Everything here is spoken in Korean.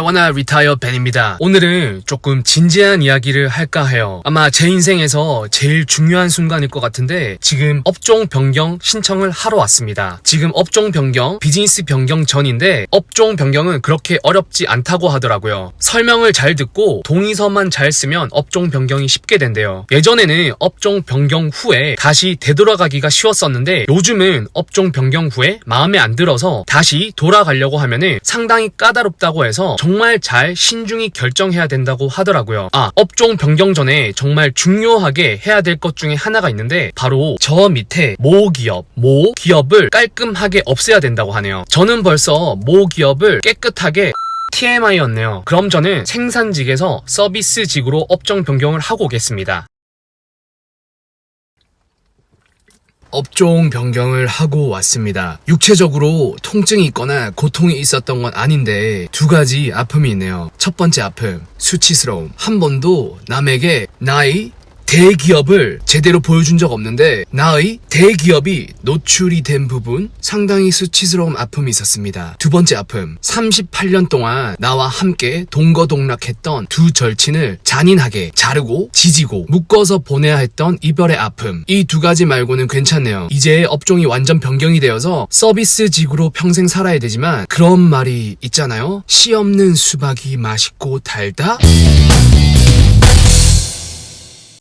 I Retire Ben입니다. 오늘은 조금 진지한 이야기를 할까 해요. 아마 제 인생에서 제일 중요한 순간일 것 같은데 지금 업종 변경 신청을 하러 왔습니다. 지금 업종 변경, 비즈니스 변경 전인데 업종 변경은 그렇게 어렵지 않다고 하더라고요. 설명을 잘 듣고 동의서만 잘 쓰면 업종 변경이 쉽게 된대요. 예전에는 업종 변경 후에 다시 되돌아가기가 쉬웠었는데 요즘은 업종 변경 후에 마음에 안 들어서 다시 돌아가려고 하면은 상당히 까다롭다고 해서 정말 잘 신중히 결정해야 된다고 하더라고요. 아, 업종 변경 전에 정말 중요하게 해야 될 것 중에 하나가 있는데 바로 저 밑에 모 기업, 모 기업을 깔끔하게 없애야 된다고 하네요. 저는 벌써 모 기업을 깨끗하게 TMI였네요. 그럼 저는 생산직에서 서비스직으로 업종 변경을 하고 오겠습니다. 업종 변경을 하고 왔습니다. 육체적으로 통증이 있거나 고통이 있었던 건 아닌데 두 가지 아픔이 있네요. 첫 번째 아픔, 수치스러움. 한 번도 남에게 나의 대기업을 제대로 보여준 적 없는데 나의 대기업이 노출이 된 부분 상당히 수치스러운 아픔이 있었습니다. 두 번째 아픔 38년 동안 나와 함께 동거동락했던 두 절친을 잔인하게 자르고 지지고 묶어서 보내야 했던 이별의 아픔 이 두 가지 말고는 괜찮네요. 이제 업종이 완전 변경이 되어서 서비스직으로 평생 살아야 되지만 그런 말이 있잖아요. 씨 없는 수박이 맛있고 달다?